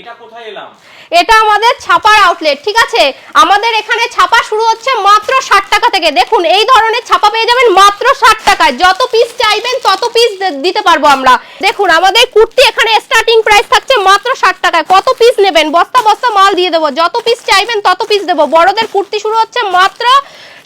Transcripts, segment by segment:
এটা কোথায় এলাম? এটা আমাদের ছাপার আউটলেট ঠিক আছে? আমাদের এখানে ছাপা শুরু হচ্ছে মাত্র ষাট টাকা থেকে। দেখুন, এই ধরনের ছাপা পেয়ে যাবেন মাত্র ষাট টাকায়। যত পিস চাইবেন, তত পিস দিতে পারব আমরা। দেখুন, আমাদের কুর্তি এখানে স্টার্টিং প্রাইস থাকছে মাত্র ষাট টাকায়। কত পিস নেবেন? বস্তা বস্তা মাল দিয়ে দেবো। যত পিস চাইবেন, তত পিস দেবো। বড়দের কুর্তি শুরু হচ্ছে মাত্র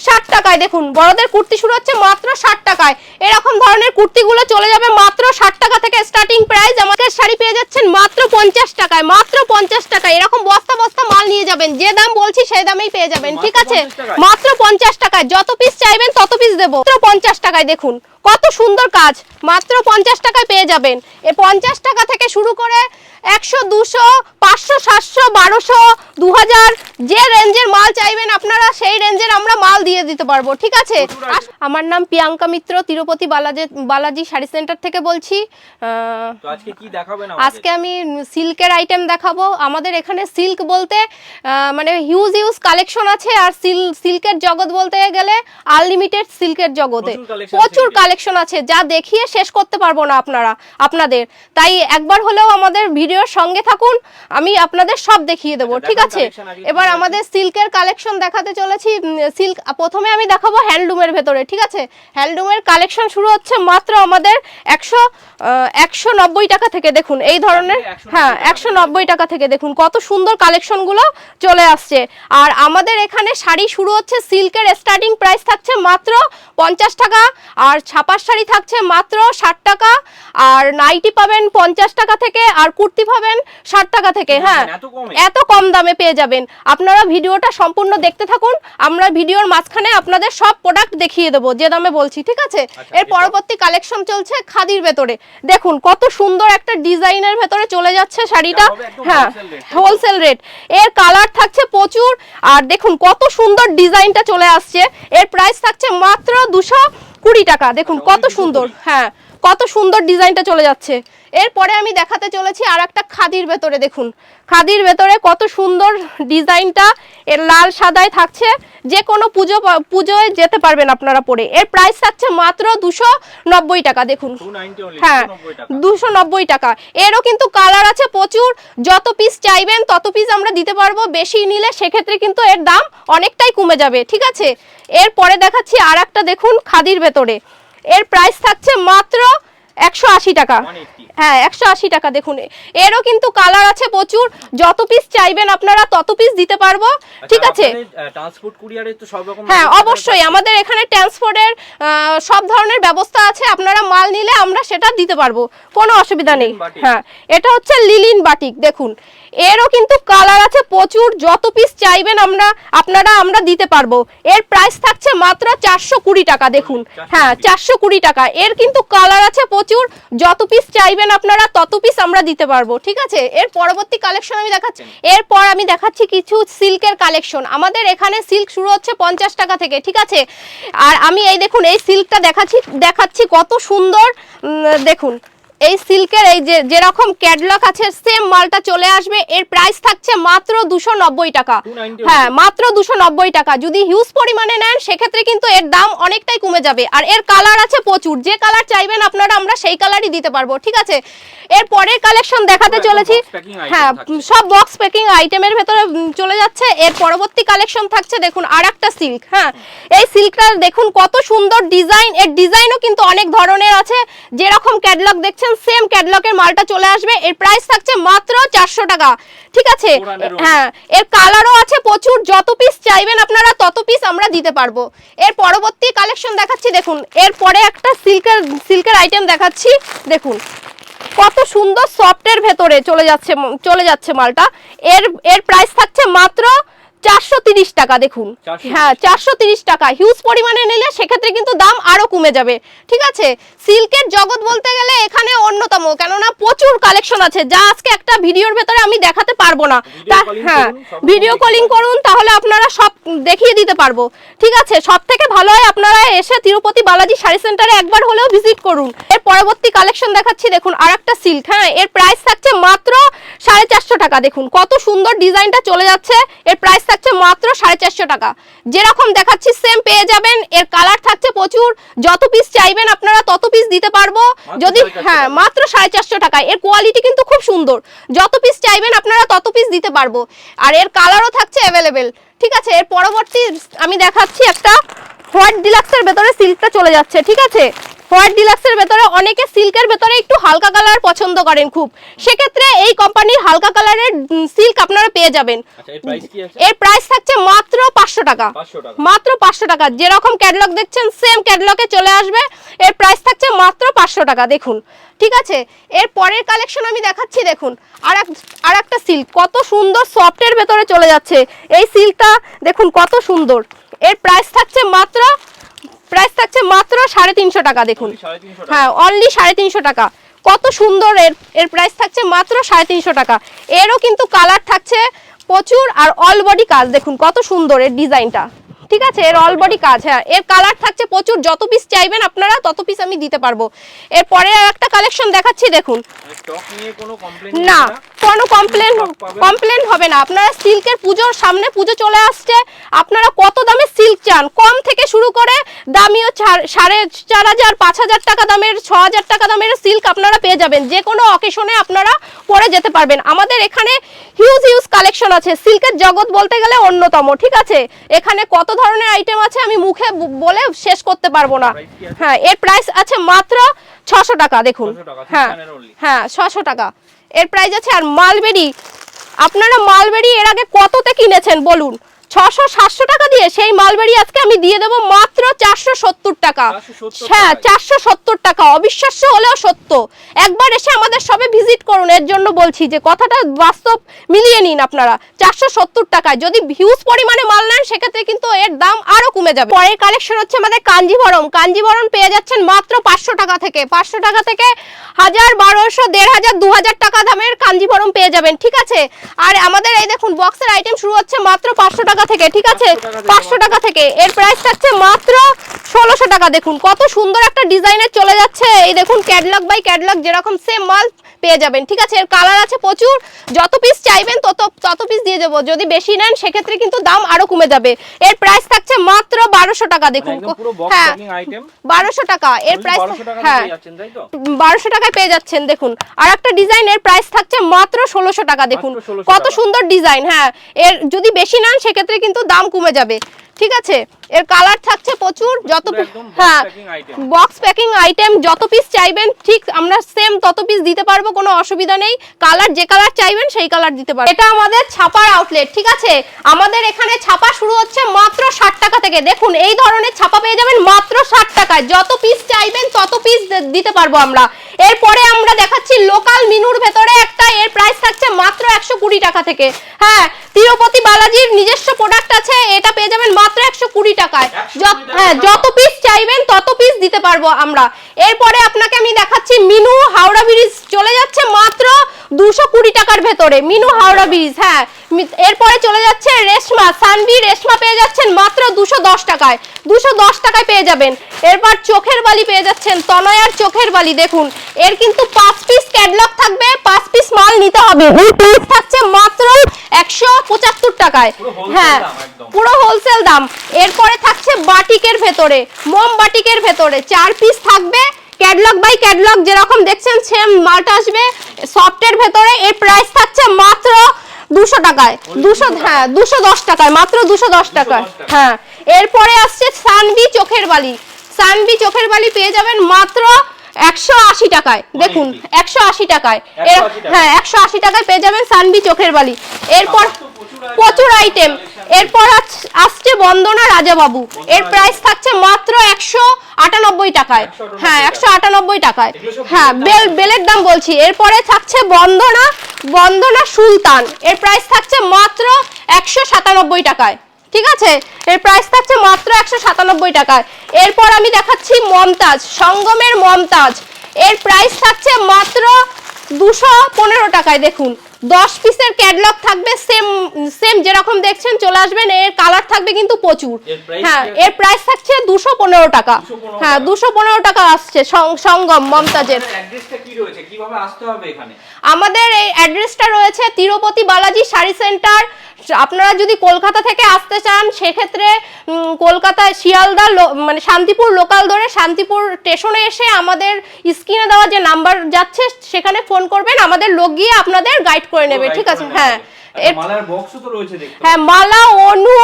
ষাট টাকায়। দেখুন বড়দের কুর্তি শুরু হচ্ছে মাত্র ষাট টাকায়। এরকম ধরনের কুর্তিগুলো চলে যাবে মাত্র ষাট টাকা থেকে স্টার্টিং প্রাইস আমাদের শাড়ি পেয়ে যাচ্ছেন মাত্র পঞ্চাশ টাকায় মাত্র পঞ্চাশ টাকায়। এরকম বস্তা বস্তা মাল নিয়ে যাবেন। যে দাম বলছি সেই দামেই পেয়ে যাবেন ঠিক আছে? মাত্র পঞ্চাশ টাকায়। যত পিস চাইবেন তত পিস দেবো। মাত্র পঞ্চাশ টাকায় দেখুন। কত সুন্দর কাজ। মাত্র পঞ্চাশ টাকায় পেয়ে যাবেন। এ পঞ্চাশ টাকা থেকে শুরু করে একশো দুশো পাঁচশো সাতশো বারোশো দু হাজার যে রেঞ্জের মাল চাইবেন আপনারা সেই রেঞ্জের আমরা মাল দিয়ে দিতে পারব ঠিক আছে? আমার নাম প্রিয়াঙ্কা মিত্র তিরুপতি বালাজি বালাজি শাড়ি সেন্টার থেকে বলছি। আজকে আমি সিল্কের আইটেম দেখাবো। আমাদের এখানে সিল্ক বলতে মানে হিউজ হিউজ কালেকশন আছে আর সিল সিল্কের জগৎ বলতে গেলে আনলিমিটেড সিল্কের জগতে। প্রচুর আছে। কালেকশন আছে যা দেখিয়ে শেষ করতে পারব না আপনারা আপনাদের। তাই একবার হলেও আমাদের ভিডিওর সঙ্গে থাকুন আমি আপনাদের সব দেখিয়ে দেবো আচ্ছা, ঠিক আছে? এবার আমাদের সিল্কের কালেকশন দেখাতে চলেছি সিল্ক প্রথমে আমি দেখাবো হ্যান্ডলুমের ভেতরে ঠিক আছে? হ্যান্ডলুমের কালেকশন শুরু হচ্ছে মাত্র আমাদের একশো একশো নব্বই টাকা থেকে দেখুন এই ধরনের হ্যাঁ একশো নব্বই টাকা থেকে দেখুন কত সুন্দর কালেকশনগুলো চলে আসছে। আর আমাদের এখানে শাড়ি শুরু হচ্ছে সিল্কের স্টার্টিং প্রাইস থাকছে মাত্র পঞ্চাশ টাকা আর ছাপার শাড়ি থাকছে মাত্র ষাট টাকা আর নাইটি পাবেন পঞ্চাশ টাকা থেকে আর কুর্তি পাবেন ষাট টাকা থেকে হ্যাঁ। এত কম। দামে পেয়ে যাবেন। আপনারা ভিডিওটা সম্পূর্ণ দেখতে থাকুন আমরা ভিডিওর মাঝখানে আপনাদের সব প্রোডাক্ট দেখিয়ে দেবো যে দামে বলছি ঠিক আছে? আচ্ছা, এর পরবর্তী কালেকশন চলছে খাদির ভেতরে। দেখুন কত সুন্দর একটা ডিজাইনের ভেতরে চলে যাচ্ছে শাড়িটা। হ্যাঁ? হোলসেল রেট এর কালার থাকছে প্রচুর আর দেখুন কত সুন্দর ডিজাইনটা চলে আসছে। এর প্রাইস থাকছে মাত্র দুশো কুড়ি টাকা। দেখুন আচ্ছা, কত সুন্দর। হ্যাঁ। কত সুন্দর ডিজাইনটা চলে যাচ্ছে। এরপরে আমি দেখাতে চলেছি আর একটা খাদির ভেতরে দেখুন। খাদির ভেতরে কত সুন্দর ডিজাইনটা এর লাল সাদায় থাকছে। যে কোনো পুজো পুজোয় যেতে পারবেন আপনারা পরে। এর প্রাইস থাকছে মাত্র দুশো নব্বই টাকা দেখুন। হ্যাঁ দুশো নব্বই টাকা। এরও কিন্তু কালার আছে প্রচুর। যত পিস চাইবেন তত পিস আমরা দিতে পারব। বেশি নিলে সেক্ষেত্রে কিন্তু এর দাম অনেকটাই কমে যাবে ঠিক আছে? এরপরে দেখাচ্ছি আর একটা দেখুন খাদির ভেতরে। এর প্রাইস থাকছে মাত্র একশো আশি টাকা। 180 হ্যাঁ একশো আশি টাকা দেখুন। এরও কিন্তু কালার আছে প্রচুর। যত পিস চাইবেন আপনারা তত পিস দিতে পারব। ঠিক আছে? ট্রান্সপোর্ট কুরিয়ারে তো সব রকম হ্যাঁ অবশ্যই। আমাদের এখানে ট্রান্সপোর্টের সব ধরনের ব্যবস্থা আছে। আপনারা মাল নিলে আমরা সেটা দিতে পারব। কোনো অসুবিধা নেই। হ্যাঁ এটা হচ্ছে লিলিন বাটিক দেখুন। এরও কিন্তু কালার আছে প্রচুর। যত পিস চাইবেন আমরা আপনারা আমরা দিতে পারব। এর প্রাইস থাকছে মাত্র চারশো কুড়ি টাকা দেখুন। হ্যাঁ চারশো কুড়ি টাকা। এর কিন্তু কালার আছে প্রচুর। যত পিস চাইবেন আপনারা, তত পিস আমরা দিতে পারব, ঠিক আছে? এর পরবর্তী কালেকশন আমি দেখাচ্ছি। এরপর আমি দেখাচ্ছি কিছু সিল্কের কালেকশন আমাদের এখানে সিল্ক শুরু হচ্ছে পঞ্চাশ টাকা থেকে, ঠিক আছে? আর আমি এই দেখুন, এই সিল্কটা দেখাচ্ছি দেখাচ্ছি কত সুন্দর দেখুন। এই সিল্কের এই যে যেরকম ক্যাটলগ আছে সেম মালটা চলে আসবে। এর প্রাইস থাকছে মাত্র দুশো নব্বই টাকা। হ্যাঁ মাত্র দুশো নব্বই টাকা। যদি হিউজ পরিমাণে নেন সেক্ষেত্রে কিন্তু এর দাম অনেকটাই কমে যাবে। আর এর কালার আছে প্রচুর। যে কালার চাইবেন আপনারা আমরা সেই কালারই দিতে পারব ঠিক আছে? এর পরের কালেকশন দেখাতে চলেছি। হ্যাঁ সব বক্স প্যাকিং আইটেমের ভেতরে চলে যাচ্ছে। এর পরবর্তী কালেকশন থাকছে দেখুন আর একটা সিল্ক হ্যাঁ? এই সিল্কটা দেখুন কত সুন্দর ডিজাইন এর ডিজাইনও কিন্তু অনেক ধরনের আছে। যেরকম ক্যাটলগ দেখছেন সেম ক্যাটলগের মালটা চলে আসবে। এর প্রাইস থাকছে মাত্র চারশো টাকা। ঠিক আছে? হ্যাঁ এর কালারও আছে প্রচুর। যত পিস চাইবেন আপনারা তত পিস আমরা দিতে পারব। এর পরবর্তী কালেকশন দেখাচ্ছি দেখুন। এরপরে একটা সিল্কের সিল্কের আইটেম দেখাচ্ছি দেখুন। কত সুন্দর সফটের ভেতরে চলে যাচ্ছে চলে যাচ্ছে মালটা। এর এর প্রাইস থাকছে মাত্র চারশো তিরিশ টাকা দেখুন। 430 হ্যাঁ চারশো তিরিশ টাকা। হিউজ পরিমাণে নিলে সেক্ষেত্রে কিন্তু দাম আরও কমে যাবে। ঠিক আছে? সিল্কের জগৎ বলতে গেলে এখানে অন্যতম কেননা প্রচুর কালেকশন আছে। যা আজকে একটা ভিডিওর ভেতরে আমি দেখাতে পারব না। হ্যাঁ ভিডিও কলিং করুন তাহলে আপনারা সব দেখিয়ে দিতে পারব। ঠিক আছে? সব থেকে ভালো হয় আপনারা এসে তিরুপতি বালাজি শাড়ি সেন্টারে একবার হলেও ভিজিট করুন। এর পরবর্তী কালেকশন দেখাচ্ছি দেখুন আর একটা সিল্ক হ্যাঁ এর প্রাইস থাকছে মাত্র সাড়ে চারশো টাকা দেখুন। কত সুন্দর ডিজাইনটা চলে যাচ্ছে। এর প্রাইস থাকছে মাত্র সাড়ে চারশো টাকা। যেরকম দেখাচ্ছি সেম পেয়ে যাবেন। এর কালার থাকছে প্রচুর। যত পিস চাইবেন আপনারা তত পিস দিতে পারব। যদি হ্যাঁ মাত্র সাড়ে চারশো টাকা। এর কোয়ালিটি কিন্তু খুব সুন্দর। যত পিস চাইবেন আপনারা তত পিস দিতে পারব। আর এর কালারও থাকছে অ্যাভেলেবেল ঠিক আছে? এর পরবর্তী আমি দেখাচ্ছি একটা হোয়াইট ডিলাক্সের ভেতরে সিল্কটা চলে যাচ্ছে। ঠিক আছে? হোয়াইট ডিলাক্সের ভেতরে অনেকে সিল্কের ভেতরে একটু হালকা কালার পছন্দ করেন খুব। সেক্ষেত্রে এই কোম্পানির হালকা কালারের সিল্ক আপনারা পেয়ে যাবেন। আচ্ছা এর প্রাইস থাকছে মাত্র পাঁচশো টাকা। 500 টাকা। মাত্র পাঁচশো টাকা। যেরকম ক্যাটলগ দেখছেন সেম ক্যাটলগে চলে আসবে। এর প্রাইস থাকছে মাত্র পাঁচশো টাকা দেখুন। ঠিক আছে? এর পরের কালেকশন আমি দেখাচ্ছি দেখুন। আর এক আর একটা সিল্ক কত সুন্দর সফটের ভেতরে চলে যাচ্ছে। এই সিল্কটা দেখুন কত সুন্দর। এর প্রাইস থাকছে মাত্র প্রাইস থাকছে মাত্র সাড়ে তিনশো টাকা দেখুন। Only 350 টাকা। হ্যাঁ অনলি সাড়ে তিনশো টাকা। কত সুন্দর এর এর প্রাইস থাকছে মাত্র সাড়ে তিনশো টাকা। এরও কিন্তু কালার থাকছে প্রচুর আর অল বডি কাজ দেখুন কত সুন্দর এর ডিজাইনটা ঠিক আছে? এর অল বডি কাজ হ্যাঁ। এর কালার থাকছে প্রচুর। যত পিস চাইবেন আপনারা তত পিস আমি দিতে পারব। এরপরে আর একটা কালেকশন দেখাচ্ছি দেখুন। মানে না কোনো কমপ্লেন কমপ্লেন হবে না। আপনারা সিল্কের পুজোর সামনে পুজো চলে আসছে। আপনারা কত দামে সিল্ক চান? কম থেকে শুরু করে দামিও সাড়ে চার হাজার পাঁচ হাজার টাকা দামের ছ হাজার টাকা দামের সিল্ক আপনারা পেয়ে যাবেন। যে কোনো অকেশনে আপনারা পরে যেতে পারবেন। আমাদের এখানে হিউজ হিউজ কালেকশন আছে। সিল্কের জগৎ বলতে গেলে অন্যতম ঠিক আছে? এখানে কত ধরনের আইটেম আছে আমি মুখে বলে শেষ করতে পারব না? হ্যাঁ এর প্রাইস আছে মাত্র ছশো টাকা দেখুন। হ্যাঁ হ্যাঁ ছশো টাকা। এর প্রাইস আছে আর মালবেরি আপনারা মালবেরি এর আগে কততে কিনেছেন বলুন? ছশো সাতশো টাকা দিয়ে সেই মালবেরি আজকে আমি দিয়ে দেবো মাত্র চারশো সত্তর টাকা। হ্যাঁ চারশো সত্তর টাকা। অবিশ্বাস্য হলেও সত্য। একবার এসে আমাদের সবে ভিজিট করুন। এর জন্য বলছি যে কথাটা বাস্তব মিলিয়ে নিন আপনারা। চারশো সত্তর টাকায়। যদি হিউজ পরিমাণে মাল নেন সেক্ষেত্রে কিন্তু এর দাম আরও কমে যাবে। পরের কালেকশন হচ্ছে আমাদের কাঞ্জিভরম কাঞ্জিভরম পেয়ে যাচ্ছেন মাত্র পাঁচশো টাকা থেকে। পাঁচশো টাকা থেকে হাজার বারোশো দেড় হাজার দু হাজার টাকা দামের কাঞ্জিভরম পেয়ে যাবেন। ঠিক আছে? আর আমাদের এই দেখুন বক্সের আইটেম শুরু হচ্ছে মাত্র পাঁচশো টাকা থেকে ঠিক আছে? 500 টাকা থেকে পাঁচশো টাকা থেকে। এর প্রাইস থাকছে মাত্র ষোলোশো টাকা। দেখুন কত সুন্দর একটা ডিজাইনের চলে যাচ্ছে। এই দেখুন ক্যাটলগ বাই ক্যাটলগ যেরকম সেম মাল পেয়ে যাবেন ঠিক আছে? এর কালার আছে প্রচুর। যত পিস চাইবেন তত তত পিস দিয়ে দেবো। যদি বেশি নেন সেক্ষেত্রে কিন্তু দাম আরও কমে যাবে। এর প্রাইস থাকছে মাত্র বারোশো টাকা। দেখুন মানে box হ্যাঁ বারোশো টাকা। এর প্রাইস হ্যাঁ বারোশো টাকায় পেয়ে যাচ্ছেন দেখুন। আর একটা ডিজাইন এর প্রাইস থাকছে মাত্র ষোলোশো টাকা দেখুন। কত সুন্দর ডিজাইন হ্যাঁ। এর যদি বেশি নেন সেক্ষেত্রে কিন্তু দাম কমে যাবে। ঠিক আছে? এর কালার থাকছে প্রচুর যত হ্যাঁ বক্স প্যাকিং আইটেম যত পিস চাইবেন ঠিক আমরা সেম তত পিস দিতে পারব কোনো অসুবিধা নেই। কালার যে কালার চাইবেন সেই কালার দিতে পারব এটা আমাদের ছাপার আউটলেট ঠিক আছে? আমাদের এখানে ছাপা শুরু হচ্ছে মাত্র ষাট টাকা থেকে। দেখুন এই ধরনের ছাপা পেয়ে যাবেন মাত্র ষাট টাকায়। যত পিস চাইবেন তত পিস দিতে পারব আমরা। এরপরে আমরা দেখাচ্ছি লোকাল মিনুর ভেতরে একটা এর প্রাইস থাকছে মাত্র একশো কুড়ি টাকা থেকে। হ্যাঁ তিরুপতি বালাজির নিজস্ব প্রোডাক্ট আছে এটা পেয়ে যাবেন মাত্র একশো কুড়ি টাকায়। যত- হ্যাঁ যত পিস চাইবেন তত পিস দিতে পারব আমরা। এরপরে আপনাকে আমি দেখাচ্ছি মিনু হাওড়া ব্রিজ চলে যাচ্ছে মাত্র দুশো কুড়ি টাকার ভেতরে। মিনু হাওড়া ব্রিজ হ্যাঁ। এরপরে চলে যাচ্ছে রেশমা। সানবি রেশমা পেয়ে যাচ্ছেন মাত্র দুশো দশ টাকায়। দুশো দশ টাকায় পেয়ে যাবেন। এরপর চোখের বালি পেয়ে যাচ্ছেন তনয়ার চোখের বালি। দেখুন এর কিন্তু পাঁচ পিস ক্যাটলগ থাকবে পাঁচ পিস মাল নিতে হবে। পিস থাকছে মাত্র একশো পঁচাত্তর টাকায়। হ্যাঁ পুরো হোলসেল দাম। এরপরে থাকছে বাটিকের ভেতরে মোম বাটিকের ভেতরে। চার পিস থাকবে ক্যাটলগ বাই ক্যাটলগ যেরকম দেখছেন সেম মালটা আসবে সফটের ভেতরে। এর প্রাইস থাকছে মাত্র দুশো টাকায়। দুশো হ্যাঁ দুশো দশ টাকায় মাত্র দুশো দশ টাকায়। টাকা। হ্যাঁ এরপরে আসছে সানবি চোখের বালি। সানবি চোখের বালি পেয়ে যাবেন মাত্র একশো আশি টাকায় দেখুন একশো আশি টাকায়। এর হ্যাঁ একশো আশি টাকায় পেয়ে যাবেন সানবি চোখের বালি। এরপর প্রচুর আইটেম এরপর আস- আসছে বন্দনা রাজাবাবু। এর প্রাইস থাকছে মাত্র একশো আটানব্বই টাকায়। হ্যাঁ একশো আটানব্বই টাকায়। হ্যাঁ বেল বেলের দাম বলছি। এরপরে থাকছে বন্দনা বন্দনা সুলতান। এর প্রাইস থাকছে মাত্র একশো সাতানব্বই টাকায়। ঠিক আছে? এর প্রাইস থাকছে মাত্র একশো সাতানব্বই টাকায় এরপর আমি দেখাচ্ছি মমতাজ সঙ্গমের মমতাজ। এর প্রাইস থাকছে মাত্র দুশো পনেরো টাকায় দেখুন। দশ পিসের ক্যাটলগ থাকবে সেম সেম যেরকম দেখছেন চলে আসবেন এর কালার থাকবে কিন্তু প্রচুর। হ্যাঁ এর প্রাইস থাকছে দুশো পনেরো টাকা। হ্যাঁ দুশো পনেরো টাকা আসছে সঙ্গম মমতাজের। আমাদের এই অ্যাড্রেসটা রয়েছে তিরুপতি বালাজি শাড়ি সেন্টার আপনারা যদি কলকাতা থেকে আসতে চান সেক্ষেত্রে কলকাতা কলকাতায় শিয়ালদা মানে শান্তিপুর লোকাল ধরে শান্তিপুর স্টেশনে এসে আমাদের স্ক্রিনে দেওয়া যে নাম্বার যাচ্ছে সেখানে ফোন করবেন। আমাদের লোক গিয়ে আপনাদের গাইড করে নেবে ঠিক আছে? হ্যাঁ। হ্যাঁ মালা অনু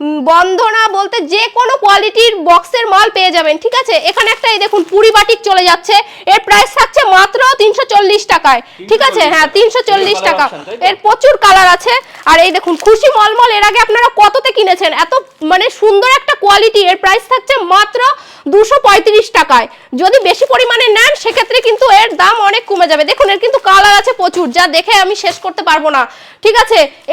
উম, বন্দনা বলতে যে কোনো কোয়ালিটির বক্সের মাল পেয়ে যাবেন ঠিক আছে? এখানে একটা এই দেখুন পুরি বাটিক চলে যাচ্ছে। এর প্রাইস থাকছে মাত্র তিনশো চল্লিশ টাকায় ঠিক আছে? হ্যাঁ তিনশো চল্লিশ টাকা? এর প্রচুর কালার আছে। আর এই দেখুন খুশি মলমল এর আগে আপনারা কততে কিনেছেন? এত মানে সুন্দর একটা কোয়ালিটি এর প্রাইস থাকছে মাত্র দুশো পঁয়ত্রিশ টাকায়। যদি বেশি পরিমাণে নেন সেক্ষেত্রে কিন্তু এর দাম অনেক কমে যাবে। দেখুন এর কিন্তু কালার আছে প্রচুর যা দেখে আমি শেষ করতে পারব না ঠিক আছে?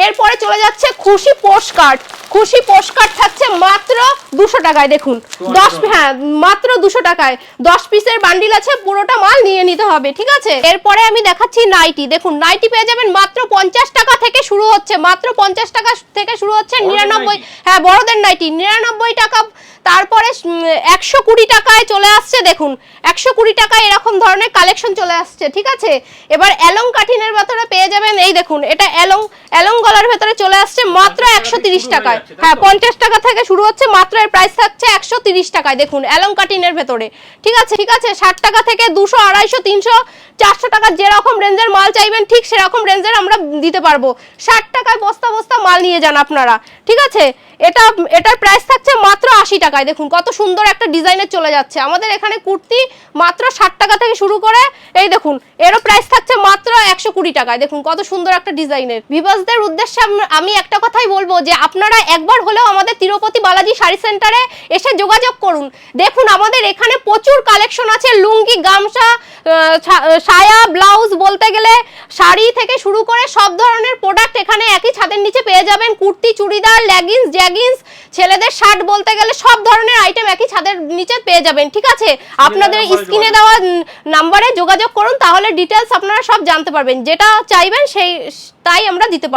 এরপরে চলে যাচ্ছে খুশি পোস্ট কার্ড খুশি পোস্ট কার্ড থাকছে মাত্র দুশো টাকায় দেখুন। দশ হ্যাঁ মাত্র দুশো টাকায়। দশ পিসের বান্ডিল আছে পুরোটা মাল নিয়ে নিতে হবে ঠিক আছে? এরপরে আমি দেখাচ্ছি নাইটি দেখুন নাইটি পেয়ে যাবেন মাত্র পঞ্চাশ টাকা থেকে শুরু হচ্ছে মাত্র পঞ্চাশ টাকা থেকে শুরু হচ্ছে নিরানব্বই হ্যাঁ বড়দের নাইটি নিরানব্বই টাকা তারপরে একশো কুড়ি টাকায় চলে আসছে দেখুন একশো কুড়ি টাকায় এরকম ধরনের কালেকশন চলে আসছে ঠিক আছে? এবার অ্যালং কাঠিনের ভেতরে পেয়ে যাবেন এই দেখুন এটা অ্যালং অ্যালং গলার ভেতরে চলে আসছে মাত্র একশো তিরিশ টাকায় হ্যাঁ পঞ্চাশ টাকা থেকে শুরু হচ্ছে মাত্র এর প্রাইস থাকছে একশো তিরিশ টাকায় দেখুন অ্যালং কাটিনের ভেতরে ঠিক আছে? ঠিক আছে ষাট টাকা থেকে দুশো আড়াইশো তিনশো চারশো টাকা যেরকম রেঞ্জের মাল চাইবেন ঠিক সেরকম রেঞ্জের আমরা দিতে পারব। ষাট টাকায় বস্তা বস্তা মাল নিয়ে যান আপনারা ঠিক আছে? এটা, এটার প্রাইস থাকছে মাত্র আশি টাকায়। দেখুন, কত সুন্দর একটা ডিজাইনের চলে যাচ্ছে। আমাদের এখানে কুর্তি মাত্র ষাট টাকা থেকে শুরু করে, এই দেখুন, এরও প্রাইস থাকছে মাত্র একশো কুড়ি টাকায়। দেখুন, কত সুন্দর একটা ডিজাইনের। ভিভাসদের উদ্দেশ্যে আমি একটা কথাই বলব যে, আপনারা একবার হলেও আমাদের তিরুপতি বালাজি শাড়ি সেন্টারে এসে যোগাযোগ করুন। দেখুন, আমাদের এখানে প্রচুর কালেকশন আছে, লুঙ্গি, গামছা সায়া ব্লাউজ বলতে গেলে শাড়ি থেকে শুরু করে সব ধরনের প্রোডাক্ট এখানে একই ছাদের নিচে পেয়ে যাবেন। কুর্তি চুড়িদার লেগিংস জ্যাগিংস ছেলেদের শার্ট বলতে গেলে সব ধরনের আইটেম একই ছাদের নিচে পেয়ে যাবেন ঠিক আছে? আপনাদের স্ক্রিনে দেওয়া নাম্বারে যোগাযোগ করুন তাহলে ডিটেলস আপনারা সব জানতে পারবেন। যেটা চাইবেন সেই তাই আমরা দিতে পারব।